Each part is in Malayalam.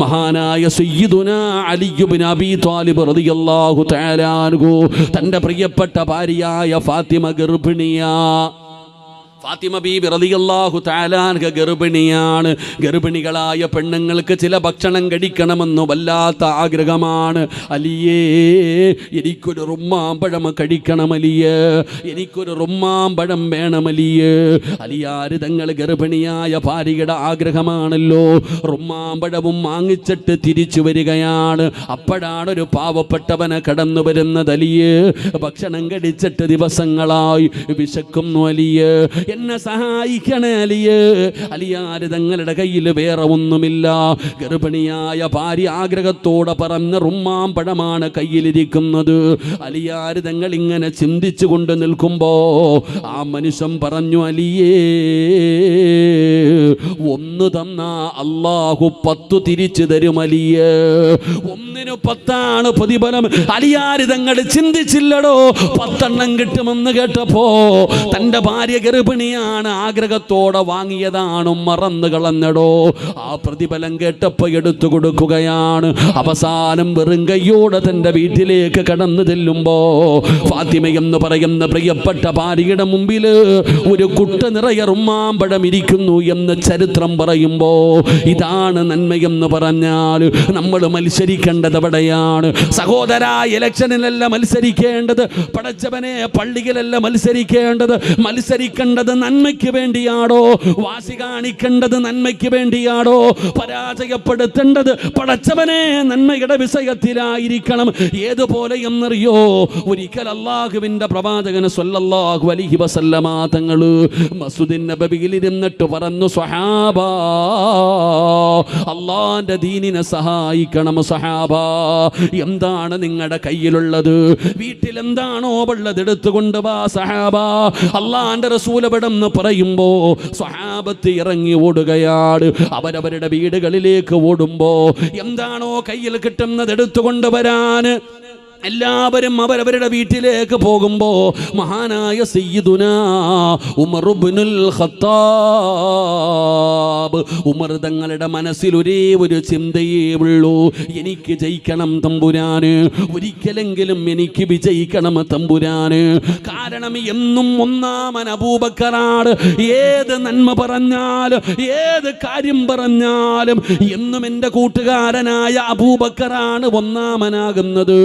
മഹാനായ സയ്യിദുന അലി ഇബ്നു അബീ ത്വാലിബ് റളിയല്ലാഹു തന്റെ പ്രിയപ്പെട്ട ഭാര്യയായ ഫാത്തിമ ഗർഭിണിയാ. ഫാത്തിമ ബീബി റളിയല്ലാഹു താലാൻഹ ഗർഭിണിയാണ്. ഗർഭിണികളായ പെണ്ണുങ്ങൾക്ക് ചില ഭക്ഷണം കഴിക്കണമെന്ന് വല്ലാത്ത ആഗ്രഹമാണ്. അലിയേ എനിക്കൊരു റുമ്മാമ്പഴം കഴിക്കണം അലിയേ. എനിക്കൊരു റുമ്മാമ്പഴം വേണം അലിയേ. അലിയാര് തങ്ങൾ ഗർഭിണിയായ ഭാര്യയുടെ ആഗ്രഹമാണല്ലോ. റുമ്മാമ്പഴവും വാങ്ങിച്ചിട്ട് തിരിച്ചു വരികയാണ്. അപ്പോഴാണ് ഒരു പാവപ്പെട്ടവനെ കടന്നു വരുന്നത് അലിയേ. ഭക്ഷണം കഴിച്ചിട്ട് ദിവസങ്ങളായി വിശക്കുന്നു അലിയേ. എന്നെ സഹായിക്കണേ അലിയേ. അലിയാര് തങ്ങളുടെ കയ്യിൽ വേറെ ഒന്നുമില്ല. ഗർഭിണിയായ ഭാര്യ ആഗ്രഹത്തോടെ പറഞ്ഞ റുമ്മാമ്പഴമാണ് കയ്യിലിരിക്കുന്നത്. അലിയാര് തങ്ങൾ ഇങ്ങനെ ചിന്തിച്ചു കൊണ്ട് നിൽക്കുമ്പോ ആ മനുഷ്യൻ പറഞ്ഞു അലിയേ ഒന്ന് തന്ന അള്ളാഹു പത്തു തിരിച്ചു തരും അലിയേ. പത്താണ് പ്രതിഫലം. അലിയാരിതങ്ങൾ ചിന്തിച്ചില്ലടോ പത്തെണ്ണം കിട്ടുമെന്ന് കേട്ടപ്പോ തന്റെ ഭാര്യ ഗർഭിണിയാണ് ആഗ്രഹത്തോടെ വാങ്ങിയതാണ് മറന്നു കളഞ്ഞടോ. ആ പ്രതിഫലം കേട്ടപ്പോ എടുത്തു കൊടുക്കുകയാണ്. അവസാനം വെറും കയ്യോടെ തന്റെ വീട്ടിലേക്ക് കടന്നു ചെല്ലുമ്പോ ഫാത്തിമ എന്ന് പറയുന്ന പ്രിയപ്പെട്ട ഭാര്യയുടെ മുമ്പിൽ ഒരു കുട്ട നിറയെ റുമ്മാമ്പഴം ഇരിക്കുന്നു എന്ന് ചരിത്രം പറയുമ്പോ ഇതാണ് നന്മയെന്ന് പറഞ്ഞാൽ നമ്മൾ മത്സരിക്കേണ്ടത് എവിടെയാണ്? സഹോദര ഇലക്ഷനിലല്ല മത്സരിക്കേണ്ടത് പടച്ചവനെ പള്ളിയിലല്ല മത്സരിക്കേണ്ടത് മത്സരിക്കേണ്ടത് നന്മയ്ക്ക് വേണ്ടിയാണോ വാശി കാണിക്കേണ്ടത് നന്മയ്ക്ക് വേണ്ടിയാണോ പരാജയപ്പെടുത്തേണ്ടത് പടച്ചവനെ നന്മയുടെ വിഷയത്തിലായിരിക്കണം. ഏതുപോലെ എന്നറിയോ? ഒരിക്കൽ അള്ളാഹുവിന്റെ പ്രവാചകന് സ്വല്ലല്ലാഹു അലൈഹി വസല്ലമ തങ്ങൾ മസുദിൻ നബവിയിൽ ഇരുന്നിട്ട് പറഞ്ഞു സ്വഹാബ അള്ളാന്റെ ദീനിനെ സഹായിക്കണം സഹാബ എന്താണ് നിങ്ങളുടെ കയ്യിലുള്ളത്? വീട്ടിൽ എന്താണോ ഉള്ളത് എടുത്തുകൊണ്ട് വാ സഹാബ. അള്ളാന്റെ റസൂലപടം പറയുമ്പോ സഹാബത്ത് ഇറങ്ങി ഓടുകയാണ്. അവരവരുടെ വീടുകളിലേക്ക് ഓടുമ്പോ എന്താണോ കയ്യിൽ കിട്ടുന്നത് എടുത്തുകൊണ്ട് വരാൻ? എല്ലാവരും അവരവരുടെ വീട്ടിലേക്ക് പോകുമ്പോ മഹാനായ സയ്യിദുന ഉമറുബിനുൽ ഖത്താബ്. ഉമർ തങ്ങളുടെ മനസ്സിൽ ഒരേ ഒരു ചിന്തയേ ഉള്ളൂ. എനിക്ക് ജയിക്കണം തമ്പുരാന്. ഒരിക്കലെങ്കിലും എനിക്ക് വിജയിക്കണം തമ്പുരാന്. കാരണം എന്നും ഒന്നാമൻ അബൂബക്കറാണ്. ഏത് നന്മ പറഞ്ഞാലും ഏത് കാര്യം പറഞ്ഞാലും എന്നും എന്റെ കൂട്ടുകാരനായ അബൂബക്കറാണ് ഒന്നാമനാകുന്നത്.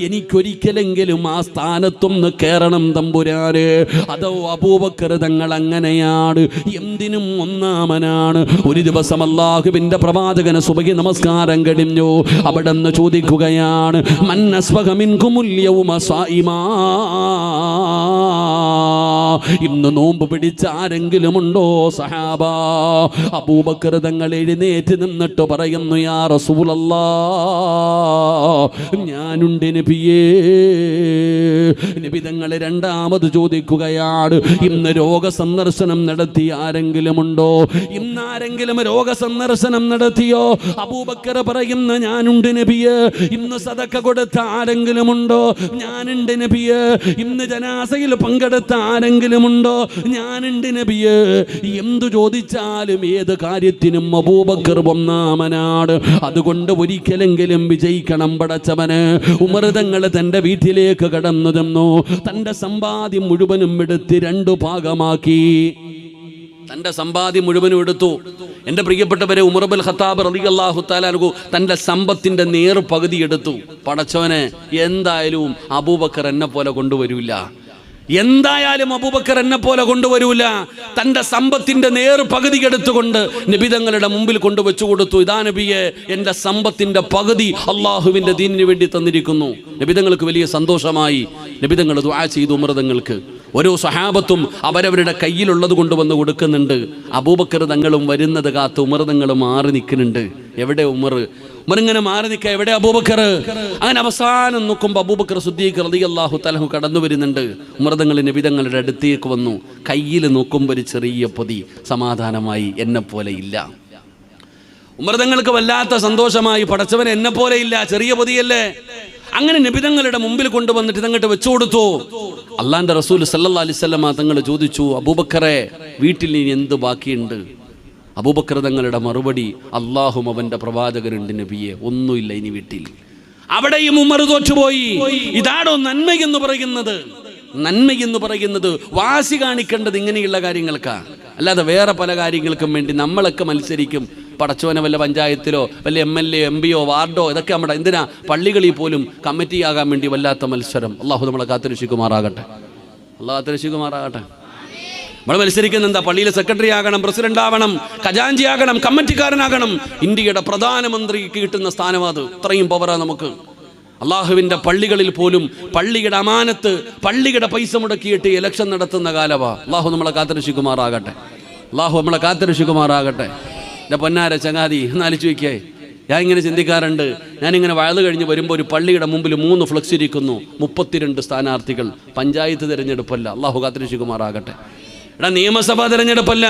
എനിക്കൊരിക്കലെങ്കിലും ആ സ്ഥാനത്തൊന്ന് കയറണം തമ്പുരാന്. അതോ അബൂബക്കർ തങ്ങൾ അങ്ങനെയാണ്. എന്തിനും ഒന്നാമനാണ്. ഒരു ദിവസം അല്ലാഹുവിന്റെ പ്രവാചകന് സുബഹി നമസ്കാരം കഴിഞ്ഞു. അവിടെ നിന്ന് ചോദിക്കുകയാണ് മന്നസ്വകമിൻകുമുല്യവും ഇന്ന് നോമ്പ് പിടിച്ച ആരെങ്കിലും ഉണ്ടോ സഹാബ? അബൂബക്കർ തങ്ങൾ എഴുന്നേറ്റ് നിന്നിട്ട് പറയുന്നു യാ റസൂലല്ല ഞാനുണ്ട് നബിയേ. നബി തങ്ങളെ രണ്ടാമത് ചോദിക്കുകയാണ് ഇന്ന് രോഗസന്ദർശനം നടത്തി ആരെങ്കിലും ഉണ്ടോ ഇന്ന് ആരെങ്കിലും രോഗസന്ദർശനം നടത്തിയോ? അബൂബക്കർ പറയുന്ന ഞാനുണ്ട് നബിയ ഇന്ന് സതക്ക കൊടുത്ത ആരെങ്കിലും ഉണ്ടോ ഞാനുണ്ട് നബിയ ഇന്ന് ജനാസയിൽ പങ്കെടുത്ത ആരെങ്കിലും ഉണ്ടോ ഞാനുണ്ട് നബിയെ. എന്തു ചോദിച്ചാലും ഏത് കാര്യത്തിനും അബൂബക്കർ ഒന്നാമനാണ്. അതുകൊണ്ട് ഒരിക്കലെങ്കിലും വിജയിക്കണം പടച്ചവന്. ഉമൃതങ്ങൾ തന്റെ വീട്ടിലേക്ക് കടന്നു തന്നു തന്റെ സമ്പാദ്യം മുഴുവനും എടുത്ത് രണ്ടു ഭാഗമാക്കി. തന്റെ സമ്പാദ്യം മുഴുവനും എടുത്തു. എന്റെ പ്രിയപ്പെട്ടവരെ ഉമർബൽ ഖത്താബ് അള്ളാഹു തആലാഹു തന്റെ സമ്പത്തിന്റെ നേർ പകുതി എടുത്തു. പടച്ചവനെ എന്തായാലും അബൂബക്കർ എന്നെ പോലെ കൊണ്ടുവരൂല എന്തായാലും അബൂബക്കർ എന്നെ പോലെ കൊണ്ടുവരൂല. തന്റെ സമ്പത്തിന്റെ നേർ പകുതി എടുത്തുകൊണ്ട് നിബിതങ്ങളുടെ മുമ്പിൽ കൊണ്ടുവച്ചു കൊടുത്തു. ഇതാ നബിയെ എന്റെ സമ്പത്തിന്റെ പകുതി അള്ളാഹുവിന്റെ ദീനിന് വേണ്ടി തന്നിരിക്കുന്നു. നിബിതങ്ങൾക്ക് വലിയ സന്തോഷമായി. നിബിതങ്ങൾ ദുആ ചെയ്തു മൃതങ്ങൾക്ക്. ഓരോ സഹാബത്തും അവരവരുടെ കയ്യിലുള്ളത് കൊണ്ടുവന്ന് കൊടുക്കുന്നുണ്ട്. അബൂബക്കർ തങ്ങളും വരുന്നത് കാത്ത് ഉമർ തങ്ങൾ മാറി നിൽക്കുന്നുണ്ട്. എവിടെ ഉമർ? ഉമർ ഇങ്ങനെ മാറി നിൽക്കുക. എവിടെ അബൂബക്കർ? അങ്ങനെ അവസാനം നോക്കുമ്പോൾ അബൂബക്കർ സുദ്ദീഖ് റതി അള്ളാഹു തലഹു കടന്നു വരുന്നുണ്ട്. ഉമർതങ്ങൾ നിബിതങ്ങളുടെ അടുത്തേക്ക് വന്നു. കയ്യിൽ നോക്കുമ്പോൾ ഒരു ചെറിയ പൊതി സമാധാനമായി എന്നെ പോലെ ഇല്ല. ഉമർതങ്ങൾക്ക് വല്ലാത്ത സന്തോഷമായി. പടച്ചവൻ എന്നെ പോലെ ഇല്ല. ചെറിയ പൊതിയല്ലേ. അങ്ങനെ നിബിതങ്ങളുടെ മുമ്പിൽ കൊണ്ടുവന്നിട്ട് ഇതങ്ങോട്ട് വെച്ചു കൊടുത്തു. അള്ളാന്റെ റസൂൽ സല്ലാ അലിസ്വല്ലാ തങ്ങൾ ചോദിച്ചു അബൂബക്കറെ വീട്ടിൽ ഇനി എന്ത് ബാക്കിയുണ്ട്? അബൂബക്രതങ്ങളുടെ മറുപടി അള്ളാഹും അവന്റെ പ്രവാചകരുണ്ട് നബിയെ. ഒന്നുമില്ല ഇനി വീട്ടിൽ. അവിടെയും ഉമ്മർ തോറ്റുപോയി. ഇതാണോ നന്മ എന്ന് പറയുന്നത്? നന്മ എന്ന് പറയുന്നത് വാശി കാണിക്കേണ്ടത് ഇങ്ങനെയുള്ള കാര്യങ്ങൾക്കാ അല്ലാതെ വേറെ പല കാര്യങ്ങൾക്കും വേണ്ടി നമ്മളൊക്കെ മത്സരിക്കും. പടച്ചോനെ വല്ല പഞ്ചായത്തിലോ വല്ല എം എൽ എ എം പിയോ വാർഡോ ഇതൊക്കെ നമ്മുടെ എന്തിനാ? പള്ളികളിൽ പോലും കമ്മിറ്റിയാകാൻ വേണ്ടി വല്ലാത്ത മത്സരം. അള്ളാഹു നമ്മളെ കാത്തിരക്ഷിക്കുമാറാകട്ടെ. അള്ളാഹു കാത്തിരക്ഷിക്കുമാറാകട്ടെ. നമ്മൾ മത്സരിക്കുന്ന എന്താ? പള്ളിയിലെ സെക്രട്ടറി ആകണം പ്രസിഡന്റ് ആവണം ഖജാൻജി ആകണം കമ്മിറ്റിക്കാരനാകണം. ഇന്ത്യയുടെ പ്രധാനമന്ത്രിക്ക് കിട്ടുന്ന സ്ഥാനം അത്. ഇത്രയും പവറാ നമുക്ക്. അള്ളാഹുവിന്റെ പള്ളികളിൽ പോലും പള്ളിയുടെ അമാനത്ത് പള്ളിയുടെ പൈസ മുടക്കിയിട്ട് ഇലക്ഷൻ നടത്തുന്ന കാലവാ. അള്ളാഹു നമ്മളെ കാത്തിരക്ഷിക്കുമാറാകട്ടെ. അള്ളാഹു നമ്മളെ കാത്തിരക്ഷിക്കുമാറാകട്ടെ. എന്റെ പൊന്നാര ചങ്ങാതി എന്നാലിച്ചു വയ്ക്കേ ഞാൻ ഇങ്ങനെ ചിന്തിക്കാറുണ്ട്. ഞാനിങ്ങനെ വയത് കഴിഞ്ഞ് വരുമ്പോൾ ഒരു പള്ളിയുടെ മുമ്പിൽ മൂന്ന് ഫ്ലക്സ് ഇരിക്കുന്നു. മുപ്പത്തിരണ്ട് സ്ഥാനാർത്ഥികൾ. പഞ്ചായത്ത് തിരഞ്ഞെടുപ്പല്ല. അള്ളാഹു കാത്തിരക്ഷിക്കുമാറാകട്ടെ. എടാ നിയമസഭാ തെരഞ്ഞെടുപ്പല്ല.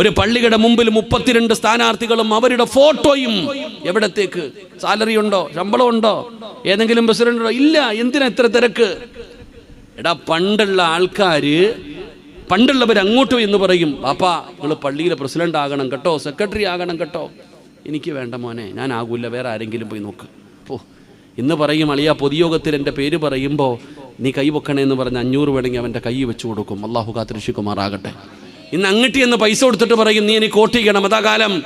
ഒരു പള്ളിയുടെ മുമ്പിൽ മുപ്പത്തിരണ്ട് സ്ഥാനാർത്ഥികളും അവരുടെ ഫോട്ടോയും എവിടത്തേക്ക്? സാലറി ഉണ്ടോ? ശമ്പളം ഉണ്ടോ? ഏതെങ്കിലും പ്രസിഡന്റ് ഉണ്ടോ? ഇല്ല എന്തിനാ ഇത്ര തിരക്ക്? എടാ പണ്ടുള്ള ആൾക്കാര് പണ്ടുള്ളവർ അങ്ങോട്ടും എന്ന് പറയും പാപ്പാ നിങ്ങൾ പള്ളിയിലെ പ്രസിഡന്റ് ആകണം കേട്ടോ സെക്രട്ടറി ആകണം കേട്ടോ. എനിക്ക് വേണ്ട മോനെ ഞാൻ ആകൂല വേറെ ആരെങ്കിലും പോയി നോക്ക്. ഓ ഇന്ന് പറയും അളിയ പൊതുയോഗത്തിൽ എന്റെ പേര് പറയുമ്പോൾ നീ കൈ വെക്കണേ എന്ന് പറഞ്ഞ് അഞ്ഞൂറ് വേണമെങ്കിൽ അവന്റെ കൈ വെച്ച് കൊടുക്കും. അള്ളാഹു കാത്തിരക്ഷിക്കുമാറാകട്ടെ. ഇന്ന് അങ്ങട്ടി എന്ന് പൈസ കൊടുത്തിട്ട് പറയും നീ എനിക്ക് ചെയ്യണം അതാ കാലം.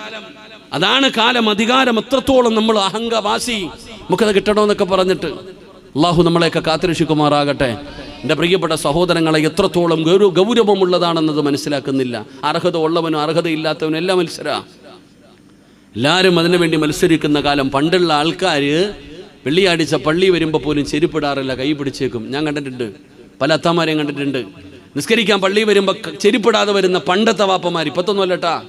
അതാണ് കാലം അധികാരം. എത്രത്തോളം നമ്മൾ അഹങ്കവാസി. നമുക്കത് കിട്ടണമെന്നൊക്കെ പറഞ്ഞിട്ട് അള്ളാഹു നമ്മളെയൊക്കെ കാത്തിരക്ഷിക്കുമാറാകട്ടെ. എന്റെ പ്രിയപ്പെട്ട സഹോദരങ്ങളെ എത്രത്തോളം ഗൗരവ ഗൗരവമുള്ളതാണെന്നത് മനസ്സിലാക്കുന്നില്ല. അർഹത ഉള്ളവനും അർഹതയില്ലാത്തവനും എല്ലാം മത്സര. എല്ലാവരും അതിനു വേണ്ടി മത്സരിക്കുന്ന കാലം. പണ്ടുള്ള ആൾക്കാർ വെള്ളിയാഴ്ച പള്ളി വരുമ്പോൾ പോലും ചെരുപ്പിടാറില്ല കൈ പിടിച്ചേക്കും. ഞാൻ കണ്ടിട്ടുണ്ട്. പല അത്തമാരെയും കണ്ടിട്ടുണ്ട്. നിസ്കരിക്കാൻ പള്ളി വരുമ്പോൾ ചെരുപ്പിടാതെ വരുന്ന പണ്ടത്തെ വാപ്പമാർ ഇപ്പത്തൊന്നും അല്ലട്ടാ.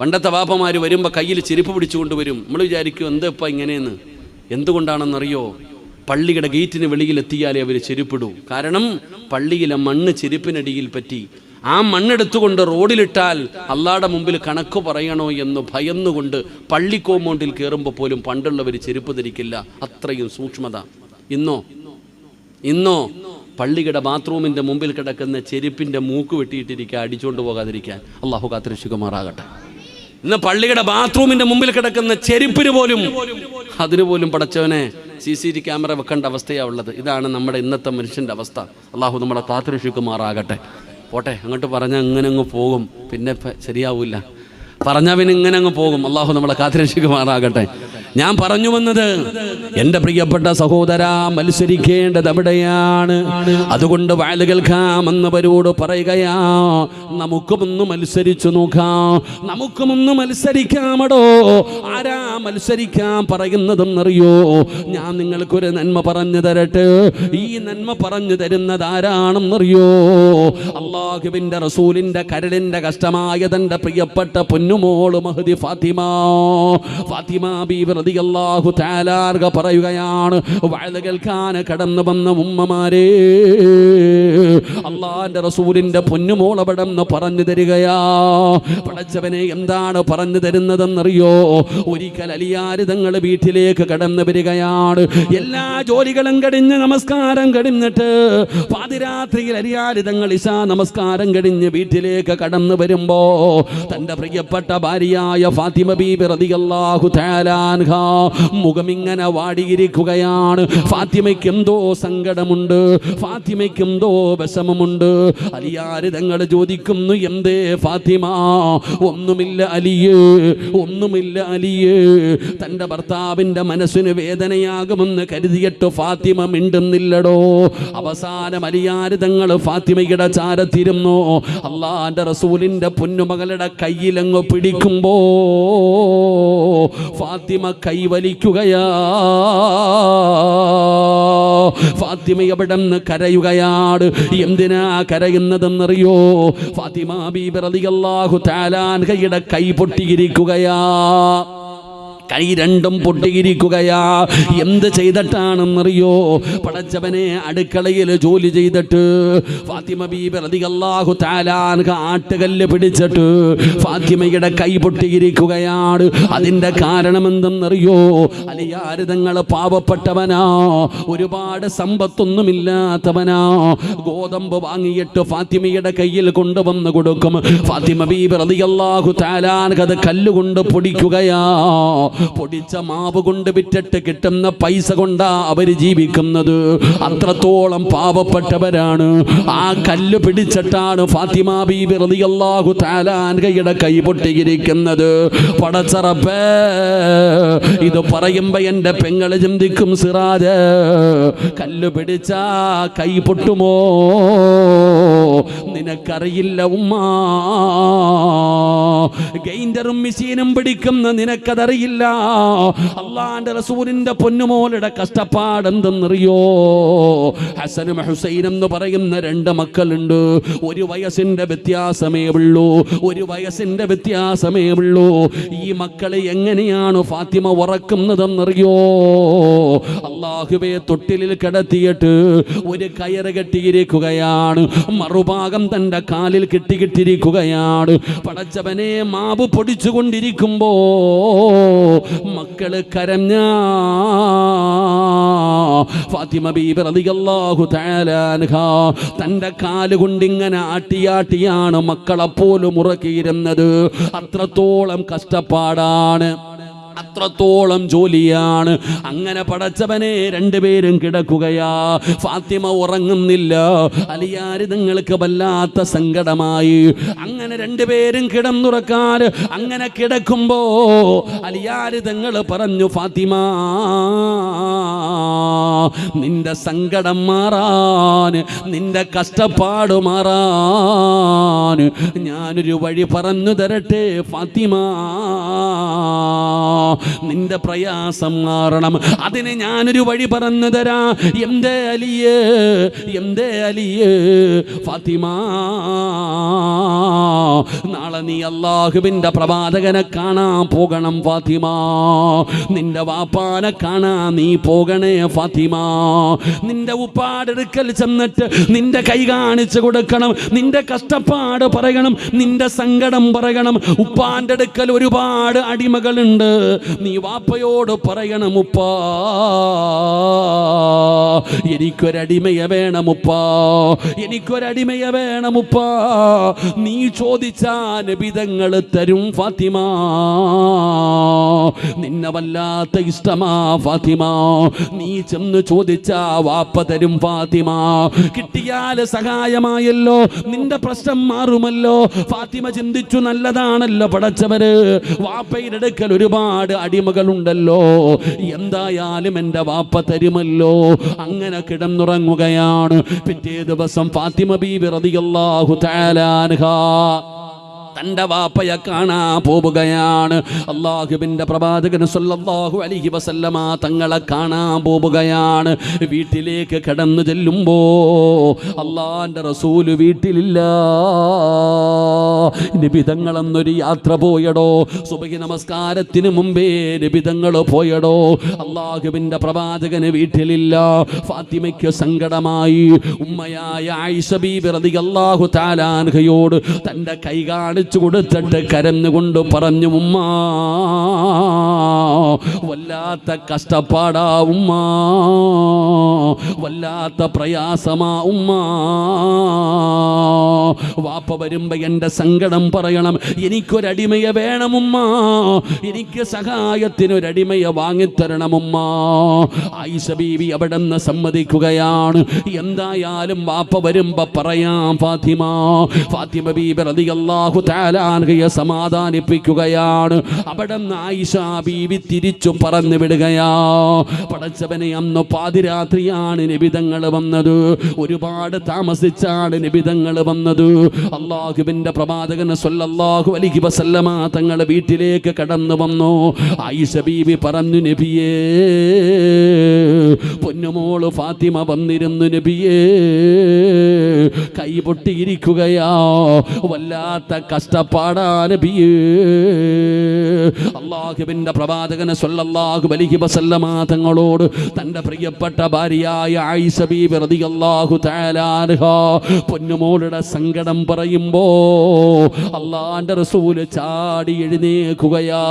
പണ്ടത്തെ വാപ്പമാർ വരുമ്പോൾ കയ്യിൽ ചെരുപ്പ് പിടിച്ചുകൊണ്ട് വരും നമ്മൾ വിചാരിക്കും എന്താ ഇപ്പം ഇങ്ങനെയെന്ന്? എന്തുകൊണ്ടാണെന്നറിയോ? പള്ളിയുടെ ഗേറ്റിന് വെളിയിലെത്തിയാലേ അവർ ചെരുപ്പിടൂ. കാരണം പള്ളിയിലെ മണ്ണ് ചെരുപ്പിനടിയിൽ പറ്റി. ആ മണ്ണെടുത്തുകൊണ്ട് റോഡിലിട്ടാൽ അള്ളാടെ മുമ്പിൽ കണക്ക് പറയണോ എന്ന് ഭയന്നുകൊണ്ട് പള്ളി കോമ്പൗണ്ടിൽ കയറുമ്പോൾ പോലും പണ്ടുള്ളവർ ചെരുപ്പ് ധരിക്കില്ല. അത്രയും സൂക്ഷ്മത. ഇന്നോ? ഇന്നോ? പള്ളിയുടെ ബാത്റൂമിന്റെ മുമ്പിൽ കിടക്കുന്ന ചെരുപ്പിന്റെ മൂക്ക് വെട്ടിയിട്ടിരിക്കുക അടിച്ചുകൊണ്ട് പോകാതിരിക്കാൻ അള്ളാഹു കാത്തിരക്ഷിക്കുമാറാകട്ടെ. ഇന്ന് പള്ളിയുടെ ബാത്റൂമിന്റെ മുമ്പിൽ കിടക്കുന്ന ചെരുപ്പിന് പോലും അതിന് പോലും പടച്ചവനെ സി സി ടി ക്യാമറ വെക്കേണ്ട അവസ്ഥയാണ് ഉള്ളത്. ഇതാണ് നമ്മുടെ ഇന്നത്തെ മനുഷ്യന്റെ അവസ്ഥ. അള്ളാഹു നമ്മളെ കാത്തുരക്ഷിക്കുമാറാകട്ടെ. പോട്ടെ അങ്ങോട്ട് പറഞ്ഞാൽ ഇങ്ങനെ അങ്ങ് പോകും. പിന്നെ ശരിയാവില്ല ശരിയാവൂല. പറഞ്ഞാൽ പിന്നെ ഇങ്ങനെ അങ്ങ് പോകും. അള്ളാഹു നമ്മളെ കാത്തുരക്ഷിക്കുമാറാകട്ടെ. ഞാൻ പറഞ്ഞു വന്നത് എന്റെ പ്രിയപ്പെട്ട സഹോദര മത്സരിക്കേണ്ടത് എവിടെയാണ് അതുകൊണ്ട് വാഴ കേൾക്കാമെന്നവരോട് പറയുകയാ നമുക്കുമൊന്ന് മത്സരിച്ചു നോക്കാം നമുക്കുമൊന്ന് മത്സരിക്കാമടോ. ആരാ മത്സരിക്കാൻ പറയുന്നതെന്നറിയോ? ഞാൻ നിങ്ങൾക്കൊരു നന്മ പറഞ്ഞു തരട്ടെ. ഈ നന്മ പറഞ്ഞു തരുന്നത് ആരാണെന്നറിയോ? അള്ളാഹുവിന്റെ റസൂലിന്റെ കരളിന്റെ കഷ്ടമായ തന്റെ പ്രിയപ്പെട്ട പൊന്നുമോൾ മഹദി ഫാത്തിമ. ഫാത്തിമ ബീബി റളിയല്ലാഹു താലാർഗ പറയുകയാണ് കേൾക്കാൻ കടന്നു വന്ന ഉമ്മമാരെ അള്ളാന്റെ റസൂലിന്റെ പൊന്നുമോളപടം പറഞ്ഞു തരികയാ. പടച്ചവനെ എന്താണ് പറഞ്ഞു തരുന്നതെന്നറിയോ? ഒരിക്കൽ അലിയാരിതങ്ങൾ വീട്ടിലേക്ക് കടന്നു വരികയാണ്. എല്ലാ ജോലികളും കഴിഞ്ഞ് നമസ്കാരം കഴിഞ്ഞിട്ട് പാതിരാത്രിയിൽ അലിയാരിതങ്ങൾ ഇശാ നമസ്കാരം കഴിഞ്ഞ് വീട്ടിലേക്ക് കടന്നു വരുമ്പോ തന്റെ പ്രിയപ്പെട്ട ഭാര്യയായ ഫാത്തിമ ബീബി താലാൻഹ മുഖമിങ്ങനെ വാടിയിരിക്കുകയാണ്. ഫാത്തിമയ്ക്ക് എന്തോ സങ്കടമുണ്ട്. ഫാത്തിമയ്ക്ക് എന്തോ വിഷമമുണ്ട്. അലിയാര് തങ്ങൾ ചോദിക്കുന്നു എന്തേ ഫാത്തിമ? ഒന്നുമില്ല അലിയേ ഒന്നുമില്ല അലിയേ. തന്റെ ഭർത്താവിന്റെ മനസ്സിന് വേദനയാകുമെന്ന് കരുതിയിട്ട് ഫാത്തിമ മിണ്ടുന്നില്ലടോ. അവസാനം അലിയാര് തങ്ങൾ ഫാത്തിമയുടെ ചാരത്തിരുന്നു. അള്ളാന്റെ റസൂലിന്റെ പൊന്നുമകളുടെ കയ്യിലങ്ങ് പിടിക്കുമ്പോ ഫാത്തിമ കൈവലിക്കുകയാ. ഫാത്തിമ കരയുകയാണ് എന്തിനാ കരയുന്നതെന്നറിയോ? ഫാത്തിമ ബീബി റളിയല്ലാഹു കൈയുടെ കൈ പൊട്ടിയിരിക്കുകയാ. കൈ രണ്ടും പൊട്ടിയിരിക്കുകയാ. എന്ത് ചെയ്തിട്ടാണെന്നറിയോ? പടച്ചവനെ അടുക്കളയിൽ ജോലി ചെയ്തിട്ട് ഫാത്തിമ ബീബർ റളിയല്ലാഹു താലാൻക ആട്ടുകല്ല് പിടിച്ചിട്ട് ഫാത്തിമയുടെ കൈ പൊട്ടിയിരിക്കുകയാണ്. അതിന്റെ കാരണം എന്തെന്നറിയോ അലിയാരിതങ്ങൾ പാവപ്പെട്ടവനാ. ഒരുപാട് സമ്പത്തൊന്നുമില്ലാത്തവനാ. ഗോതമ്പ് വാങ്ങിയിട്ട് ഫാത്തിമയുടെ കയ്യിൽ കൊണ്ടുവന്ന് കൊടുക്കും. ഫാത്തിമ ബീബർ റളിയല്ലാഹു താലാൻ അത് കല്ലുകൊണ്ട് പൊടിക്കുകയാ. പൊടിച്ച മാവ് കൊണ്ട് വിറ്റിട്ട് കിട്ടുന്ന പൈസ കൊണ്ടാ അവർ ജീവിക്കുന്നത്. അത്രത്തോളം പാവപ്പെട്ടവരാണ്. ആ കല്ല് പിടിച്ചിട്ടാണ് ഫാത്തിമ ബീബി റളിയല്ലാഹു താലാൻകയുടെ കൈ പൊട്ടിയിരിക്കുന്നത്. പടച്ചറപ്പേ ഇത് പറയുമ്പോ എന്റെ പെങ്ങൾ ചിന്തിക്കും സിറാജ് കല്ല് പിടിച്ച കൈ പൊട്ടുമോ? നിനക്കറിയില്ല ഉമ്മ. ഗെയിൻഡറും മെഷീനും പിടിക്കുന്ന നിനക്കതറിയില്ല അള്ളാന്റെ റസൂലിന്റെ പൊന്നുമോളുടെ കഷ്ടപ്പാട് എന്തെന്നറിയോ? ഹസനും ഹുസൈനും എന്ന് പറയുന്ന രണ്ട് മക്കളുണ്ട്. ഒരു വയസ്സിന്റെ വ്യത്യാസമേ ഉള്ളൂ. ഒരു വയസ്സിന്റെ വ്യത്യാസമേ ഉള്ളൂ. ഈ മക്കളെ എങ്ങനെയാണ് ഫാത്തിമ ഉറക്കുന്നതെന്നറിയോ അള്ളാഹുബെ തൊട്ടിലിൽ കിടത്തിയിട്ട് ഒരു കയറ് കെട്ടിയിരിക്കുകയാണ്. മറുഭാഗം തന്റെ കാലിൽ കെട്ടിക്കിട്ടിരിക്കുകയാണ് പടച്ചവനെ മാവ് പൊടിച്ചുകൊണ്ടിരിക്കുമ്പോ മക്കൾ കരഞ്ഞ. ഫാത്തിമ ബീബി റളിയല്ലാഹു തആല അൻഹ. തന്റെ കാൽ കൊണ്ട് ഇങ്ങനെ ആട്ടിയാട്ടിയാണ് മക്കളെപ്പോലും ഉറക്കിയിരുന്നത്. അത്രത്തോളം കഷ്ടപ്പാടാണ്. അത്രത്തോളം ജോലിയാണ്. അങ്ങനെ പടച്ചവനെ രണ്ടുപേരും കിടക്കുകയാ. ഫാത്തിമ ഉറങ്ങുന്നില്ല. അലിയാര് നിങ്ങൾക്ക് വല്ലാത്ത സങ്കടമായി. അങ്ങനെ രണ്ടുപേരും കിടന്നുറക്കാൻ അങ്ങനെ കിടക്കുമ്പോ അലിയാര് തങ്ങൾ പറഞ്ഞു ഫാത്തിമ നിന്റെ സങ്കടം മാറാൻ നിന്റെ കഷ്ടപ്പാട് മാറാൻ ഞാനൊരു വഴി പറഞ്ഞു തരട്ടെ ഫാത്തിമ. നിന്റെ പ്രയാസം മാറണം. അതിന് ഞാനൊരു വഴി പറഞ്ഞു തരാ. എന്തേ അലിയേ? എന്തേ അലിയേ? ഫാത്തിമ നാളെ നീ അള്ളാഹുവിന്റെ പ്രവാചകനെ കാണാൻ പോകണം ഫാത്തിമ. നിന്റെ വാപ്പാനെ കാണാൻ നീ പോകണേ ഫാത്തിമ. നിന്റെ ഉപ്പാടെടുക്കൽ ചെന്നിട്ട് നിന്റെ കൈ കാണിച്ചു കൊടുക്കണം. നിന്റെ കഷ്ടപ്പാട് പറയണം. നിന്റെ സങ്കടം പറയണം. ഉപ്പാന്റെ അടുക്കൽ ഒരുപാട് അടിമകളുണ്ട്. നീ വാപ്പയോട് പറയണം ഉപ്പാ. എനിക്കൊരടിമയെ വേണം ഉപ്പാ. എനിക്കൊരടിമയെ വേണം ഉപ്പാ. നീ ചോദിച്ചാ നബിതങ്ങൾ തരും ഫാത്തിമ. നിന്നെ വല്ലാത്ത ഇഷ്ടമാ ഫാത്തിമ. നീ ചെന്ന് ചോദിച്ച വാപ്പ തരും ഫാത്തിമ. കിട്ടിയാൽ സഹായമായല്ലോ നിന്റെ പ്രശ്നം മാറുമല്ലോ. ഫാത്തിമ ചിന്തിച്ചു നല്ലതാണല്ലോ പടച്ചവര്. വാപ്പയുടെ അടുക്കൽ ഒരുപാട് അടിമകളുണ്ടല്ലോ. എന്തായാലും എന്റെ വാപ്പ തരുമല്ലോ. അങ്ങനെ കിടന്നുറങ്ങുകയാണ്. പിറ്റേ ദിവസം ഫാത്തിമ ബീബി റളിയല്ലാഹു തആല അൻഹാ. തന്റെ വാപ്പയെ കാണാൻ പോവുകയാണ്. അള്ളാഹുബിന്റെ പ്രവാചകൻ സല്ലല്ലാഹു അലിഹി വസല്ലമ തങ്ങളെ കാണാൻ പോവുകയാണ്. വീട്ടിലേക്ക് കടന്നു ചെല്ലുമ്പോ അള്ളാന്റെ റസൂൽ വീട്ടിലില്ല. നിബിതങ്ങളെന്നൊരു യാത്ര പോയടോ. സുബഹി നമസ്കാരത്തിന് മുമ്പേ നിബിതങ്ങൾ പോയടോ. അള്ളാഹുബിന്റെ പ്രവാചകന് വീട്ടിലില്ല. ഫാത്തിമയ്ക്ക് സങ്കടമായി. ഉമ്മയായ ആയിഷ ബീബി റളിയല്ലാഹു താലാൻഹയോട് തന്റെ കൈ കൊടുത്തിട്ട് കരഞ്ഞുകൊണ്ട് പറഞ്ഞു ഉമ്മ വല്ലാത്ത കഷ്ടപ്പാടാ ഉമ്മ വല്ലാത്ത പ്രയാസമാ ഉമ്മ വാപ്പ വരുമ്പോ എന്റെ സങ്കടം പറയണം. എനിക്കൊരടിമയെ വേണമുമ്മ. എനിക്ക് സഹായത്തിനൊരടിമയെ വാങ്ങിത്തരണമുമ്മ. ആയിഷ ബീവി അവിടെ നിന്ന് സമ്മതിക്കുകയാണ്. എന്തായാലും വാപ്പ വരുമ്പോ പറയാം ഫാത്തിമ. ഫാത്തിമ ബീബി റളിയല്ലാഹു തആല അൻഹയെ സമാധാനിപ്പിക്കുകയാണ്. അവിടെ നിന്ന് ആയിഷ ബീവി തിരിച്ചു പറഞ്ഞു വിടുകയാ. പടച്ചവനെ അന്ന് പാതിരാത്രിയാണ് നിബിതങ്ങൾ വന്നത്. ഒരുപാട് താമസിച്ചാണ് നിബിതങ്ങൾ വന്നത്. അള്ളാഹുവിന്റെ പ്രവാചകൻ സല്ലല്ലാഹു അലൈഹി വസല്ലമ തങ്ങളുടെ വീട്ടിലേക്ക് കടന്നു വന്നു. ആയിഷ ബീവി പറഞ്ഞു നബിയേ പൊന്നുമോൾ ഫാത്തിമ വന്നിരുന്നു നബിയേ കൈ പൊട്ടിയിരിക്കുകയാ വല്ലാത്ത കഷ്ടപ്പാടാ നബിയേ. അള്ളാഹുബിന്റെ പ്രവാചകന് സല്ലല്ലാഹു അലൈഹി വസല്ലമ തങ്ങളോട് തന്റെ പ്രിയപ്പെട്ട ഭാര്യയായ ആയിഷ ബീബി റളിയല്ലാഹു തആല അൻഹ പൊന്നുമോളുടെ സങ്കടം പറയുമ്പോ അള്ളാന്റെ റസൂൽ ചാടി എഴുന്നേക്കുകയാ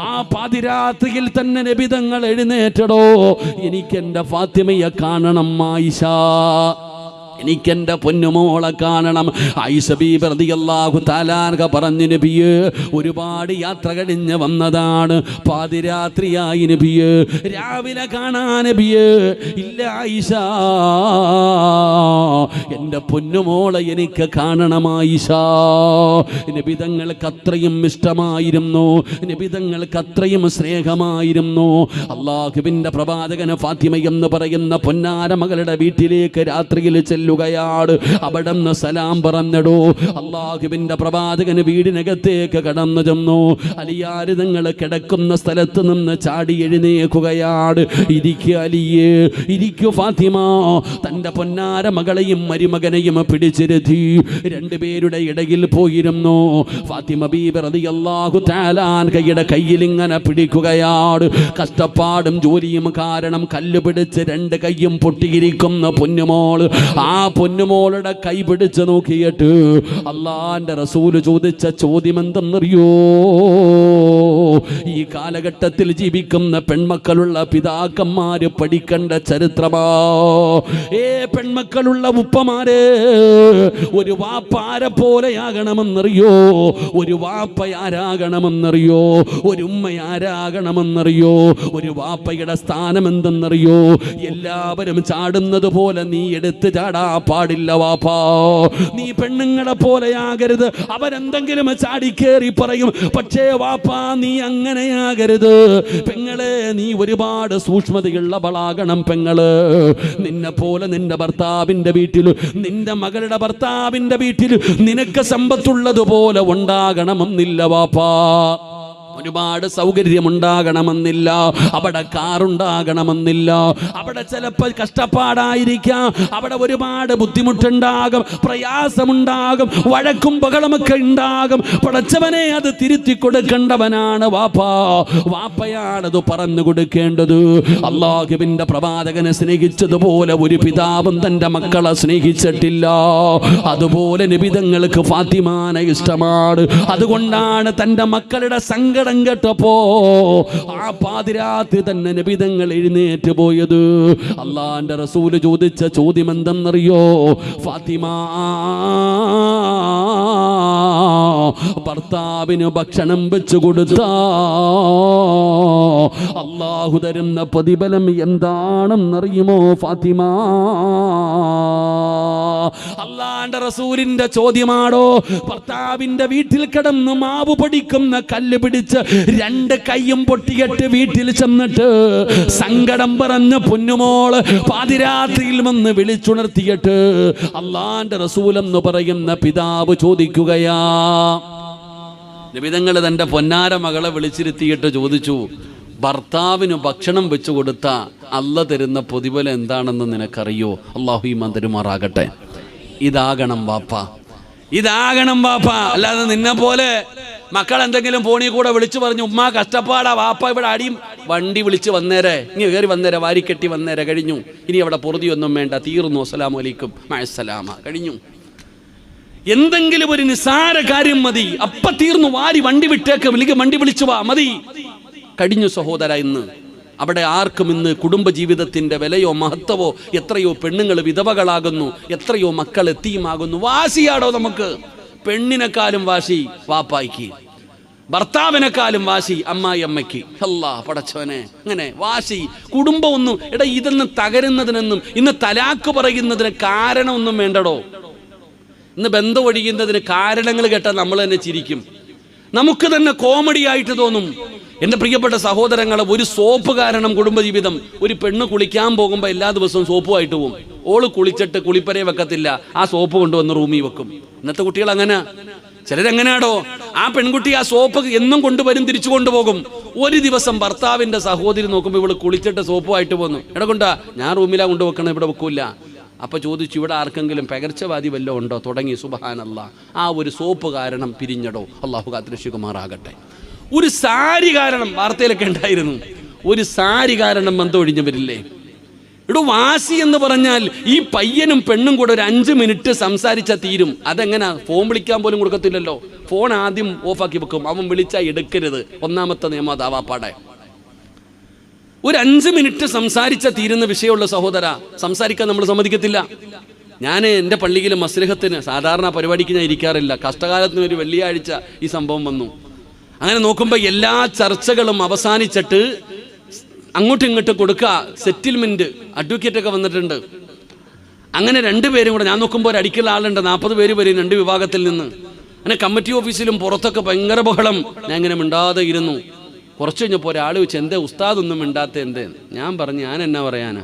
ആ പാതിരാത്രിയിൽ തന്നെ നബിതങ്ങൾ എഴുന്നേറ്റടോ. എനിക്ക് ഫാത്തിമയെ കാണണം ആയിഷ എനിക്കെന്റെ പൊന്നുമോളെ കാണണം. ഐസബി ഐസബീബിയല്ലാഹു താലാർക പറഞ്ഞു നബിയ് ഒരുപാട് യാത്ര കഴിഞ്ഞ് വന്നതാണ്. പാതിരാത്രിയായി നബിയ്. രാവിലെ കാണാൻ നബിയ്. ഇല്ല ഐഷ എന്റെ പൊന്നുമോളെ എനിക്ക് കാണണം ആയിഷ നബിതങ്ങൾക്ക് അത്രയും ഇഷ്ടമായിരുന്നു. നബിതങ്ങൾക്ക് അത്രയും സ്നേഹമായിരുന്നു. അള്ളാഹുവിന്റെ പ്രവാചകന് ഫാത്തിമ എന്ന് പറയുന്ന പൊന്നാര മകളുടെ വീട്ടിലേക്ക് രാത്രിയിൽ ചെല്ലുകയാണ് അവിടെ നിന്ന് സലാം പറഞ്ഞടോ. അള്ളാഹുവിന്റെ പ്രവാചകന് വീടിനകത്തേക്ക് കടന്നു ചെന്നു. അലിയാര് നിങ്ങൾ കിടക്കുന്ന സ്ഥലത്ത് നിന്ന് ചാടി എഴുന്നേക്കുകയാണ് ഇരിക്കു അലിയേ ഇരിക്കു ഫാത്തിമ. തന്റെ പൊന്നാര മകളെയും മരുമകനെയും പിടിച്ചിരുത്തി. രണ്ടുപേരുടെ ഇടയിൽ പോയിരുന്നു. ഫാത്തിമ ബീബി അള്ളാഹു താലാൻ കൈയുടെ കയ്യിൽ ഇങ്ങനെ പിടിക്കുകയാണ് കഷ്ടപ്പാടും ജോലിയും കാരണം കല്ലുപിടിച്ച് രണ്ട് കൈയും പൊട്ടിയിരിക്കുന്ന പൊന്നുമോൾ. ആ പൊന്നുമോളുടെ കൈ പിടിച്ച് നോക്കിയിട്ട് അള്ളാന്റെ റസൂൽ ചോദിച്ച ചോദ്യം എന്തെന്നറിയോ ഈ കാലഘട്ടത്തിൽ ജീവിക്കുന്ന പെൺമക്കളുള്ള പിതാക്കന്മാര് പഠിക്കേണ്ട ചരിത്രമാ. ഏ പെൺമക്കളുള്ള ഉപ്പമാരെ ഒരു വാപ്പാരെ പോലെയാകണമെന്നറിയോ? ഒരു വാപ്പയാരാകണമെന്നറിയോ ഒരു ഉമ്മയാരാകണമെന്നറിയോ ഒരു വാപ്പയുടെ സ്ഥാനം എന്തെന്നറിയോ എല്ലാവരും ചാടുന്നത് പോലെ നീ എടുത്ത് ചാടാ. പാടില്ല വാപ്പാ. നീ പെണ്ണുങ്ങളെ പോലെയാകരുത്. അവരെന്തെങ്കിലും ചാടിക്കേറി പറയും പക്ഷേ വാപ്പാ നീ അങ്ങനെയാകരുത്. പെങ്ങളെ നീ ഒരുപാട് സൂക്ഷ്മതയുള്ളവളാകണം പെങ്ങൾ. നിന്നെ പോലെ നിന്റെ ഭർത്താവിന്റെ വീട്ടിൽ നിന്റെ മകളുടെ ഭർത്താവിന്റെ വീട്ടിൽ നിനക്ക് സമ്പത്തുള്ളതുപോലെ ഉണ്ടാകണമെന്നില്ല വാപ്പാ. ഒരുപാട് സൗകര്യമുണ്ടാകണമെന്നില്ല. അവിടെ കാറുണ്ടാകണമെന്നില്ല. അവിടെ ചിലപ്പോൾ കഷ്ടപ്പാടായിരിക്കാം. അവിടെ ഒരുപാട് ബുദ്ധിമുട്ടുണ്ടാകും. പ്രയാസമുണ്ടാകും. വഴക്കും ബഹളമൊക്കെ ഉണ്ടാകും. പടച്ചവനെ അത് തിരുത്തി കൊടുക്കേണ്ടവനാണ് വാപ്പാ. വാപ്പയാണത് പറഞ്ഞു കൊടുക്കേണ്ടത്. അള്ളാഹുവിന്റെ പ്രവാചകനെ സ്നേഹിച്ചതുപോലെ ഒരു പിതാവും തന്റെ മക്കളെ സ്നേഹിച്ചിട്ടില്ല. അതുപോലെ നിബിതങ്ങൾക്ക് ഫാത്തിമാനെ ഇഷ്ടമാണ്. അതുകൊണ്ടാണ് തന്റെ മക്കളുടെ സങ്കടം കേട്ടപ്പോ ആ പാതിരാത്രി തന്നെ നബിതങ്ങൾ എഴുന്നേറ്റ് പോയത്. അള്ളാന്റെ റസൂൽ ചോദിച്ച ചോദ്യം എന്തെന്നറിയോ ഫാത്തിമ ഭർത്താവിന് ഭക്ഷണം വെച്ചു കൊടുത്ത. അള്ളാഹു തരുന്ന പ്രതിഫലം എന്താണെന്നറിയുമോ ഫാത്തിമ? അള്ളാന്റെ റസൂലിന്റെ ചോദ്യമാണോ ഭർത്താവിന്റെ വീട്ടിൽ കിടന്ന് മാവ് പൊടിക്കുന്ന കല്ല് പിടിച്ച് രണ്ട് കൈയും പൊട്ടിയിട്ട് വീട്ടിൽ ചെന്നിട്ട് സങ്കടം പറഞ്ഞ് പൊന്നുമോൾ പാതിരാത്രിയിൽ വന്ന് വിളിച്ചുണർത്തിയിട്ട് അള്ളാന്റെ റസൂലെന്ന് പറയുന്ന പിതാവ് ചോദിക്കുകയാ. നിബിതങ്ങൾ തന്റെ പൊന്നാര മകളെ വിളിച്ചിരുത്തിയിട്ട് ചോദിച്ചു ഭർത്താവിന് ഭക്ഷണം വെച്ചു കൊടുത്ത അല്ല തരുന്ന പ്രതിഫലം എന്താണെന്ന് നിനക്കറിയോ? അള്ളാഹു ഈ മന്ദിരുമാറാകട്ടെ ഇതാകണം വാപ്പ ഇതാകണം വാപ്പ അല്ലാതെ നിന്നെ പോലെ മക്കൾ എന്തെങ്കിലും ഫോണിൽ കൂടെ വിളിച്ചു പറഞ്ഞു ഉമ്മ കഷ്ടപ്പാടാ വാപ്പ ഇവിടെ അടിയും. വണ്ടി വിളിച്ച് വന്നേരെ. ഇനി കയറി വന്നേരെ വാരിക്കെട്ടി വന്നേരെ. കഴിഞ്ഞു. ഇനി അവിടെ പൊറുതിയൊന്നും വേണ്ട. തീർന്നു. അസ്സലാമു അലൈക്കും. മഴസലാമ കഴിഞ്ഞു. എന്തെങ്കിലും ഒരു നിസാര കാര്യം മതി. അപ്പ തീർന്നു. വാരി വണ്ടി വിട്ടേക്ക്. വിളിക്ക് വണ്ടി വിളിച്ചു വാ. മതി. കഴിഞ്ഞു സഹോദര ഇന്ന്. അവിടെ ആർക്കും ഇന്ന് കുടുംബജീവിതത്തിന്റെ വിലയോ മഹത്വമോ എത്രയോ പെണ്ണുങ്ങൾ വിധവകളാകുന്നു എത്രയോ മക്കൾ എത്തിയുമാകുന്നു. വാശിയാടോ നമുക്ക്? പെണ്ണിനെക്കാളും വാശി വാപ്പായിക്ക്. ഭർത്താവിനെക്കാളും വാശി അമ്മായി അമ്മയ്ക്ക് അല്ലാ പടച്ചവനെ. അങ്ങനെ വാശി. കുടുംബം ഒന്നും എടാ ഇതൊന്നും തകരുന്നതിനൊന്നും ഇന്ന് തലാക്ക് പറയുന്നതിന് കാരണമൊന്നും വേണ്ടടോ. ഇന്ന് ബന്ധം ഒഴിയുന്നതിന് കാരണങ്ങൾ കേട്ടാൽ നമ്മൾ തന്നെ ചിരിക്കും. നമുക്ക് തന്നെ കോമഡി ആയിട്ട് തോന്നും. എന്റെ പ്രിയപ്പെട്ട സഹോദരങ്ങളെ ഒരു സോപ്പ് കാരണം കുടുംബജീവിതം ഒരു പെണ്ണ് കുളിക്കാൻ പോകുമ്പോൾ എല്ലാ ദിവസവും സോപ്പുമായിട്ട് പോകും ഓൾ കുളിച്ചിട്ട് കുളിപ്പരയെ വെക്കത്തില്ല. ആ സോപ്പ് കൊണ്ടുവന്ന് റൂമിൽ വെക്കും. ഇന്നത്തെ കുട്ടികൾ അങ്ങനെ. ചിലരെങ്ങനെയാടോ? ആ പെൺകുട്ടി ആ സോപ്പ് എന്നും കൊണ്ടുവരും തിരിച്ചു കൊണ്ടുപോകും. ഒരു ദിവസം ഭർത്താവിന്റെ സഹോദരി നോക്കുമ്പോൾ ഇവൾ കുളിച്ചിട്ട് സോപ്പുമായിട്ട് പോന്നു. എടാ ഞാൻ റൂമിലാ കൊണ്ടുവെക്കണം ഇവിടെ വെക്കൂല. അപ്പോൾ ചോദിച്ചു ഇവിടെ ആർക്കെങ്കിലും പകർച്ചവാദി വല്ലതും ഉണ്ടോ? തുടങ്ങി സുബഹാനല്ല. ആ ഒരു സോപ്പ് കാരണം പിരിഞ്ഞടോ. അള്ളാഹു കാത്തിരക്ഷിക്കുമാറാകട്ടെ. ഒരു സാരി കാരണം വാർത്തയിലൊക്കെ ഉണ്ടായിരുന്നു. ഒരു സാരി കാരണം ബന്ധമൊഴിഞ്ഞവരില്ലേ ഇവിടെ വാശി എന്ന് പറഞ്ഞാൽ ഈ പയ്യനും പെണ്ണും കൂടെ ഒരു അഞ്ച് മിനിറ്റ് സംസാരിച്ചാൽ തീരും. അതെങ്ങനെ? ഫോൺ വിളിക്കാൻ പോലും കൊടുക്കത്തില്ലല്ലോ. ഫോൺ ആദ്യം ഓഫാക്കി വെക്കും. അവൻ വിളിച്ചാൽ എടുക്കരുത്. ഒന്നാമത്തെ നിയമം അതാവാപ്പാടെ. ഒരു അഞ്ച് മിനിറ്റ് സംസാരിച്ച തീരുന്ന വിഷയമുള്ള സഹോദര. സംസാരിക്കാൻ നമ്മൾ സമ്മതിക്കത്തില്ല. ഞാൻ എന്റെ പള്ളിയിലെ മസ്ലിഹത്തിന് സാധാരണ പരിപാടിക്ക് ഞാൻ ഇരിക്കാറില്ല. കഷ്ടകാലത്തിന് ഒരു വെള്ളിയാഴ്ച ഈ സംഭവം വന്നു. അങ്ങനെ നോക്കുമ്പോൾ എല്ലാ ചർച്ചകളും അവസാനിച്ചിട്ട് അങ്ങോട്ടും ഇങ്ങോട്ടും കൊടുക്കുക സെറ്റിൽമെന്റ് അഡ്വക്കേറ്റ് ഒക്കെ വന്നിട്ടുണ്ട്. അങ്ങനെ രണ്ടുപേരും കൂടെ ഞാൻ നോക്കുമ്പോൾ ഒരു അടിക്കുള്ള ആളുണ്ട് നാൽപ്പത് പേര് വരും രണ്ട് വിഭാഗത്തിൽ നിന്ന്. അങ്ങനെ കമ്മിറ്റി ഓഫീസിലും പുറത്തൊക്കെ ഭയങ്കര ബഹളം. ഞാൻ ഇങ്ങനെ മിണ്ടാതെ ഇരുന്നു. കുറച്ച് കഴിഞ്ഞപ്പോൾ ഒരാൾ വെച്ച് എന്തേ ഉസ്താദൊന്നും മിണ്ടാത്ത എന്തേ? ഞാൻ പറഞ്ഞു ഞാൻ എന്നാ പറയാനാ?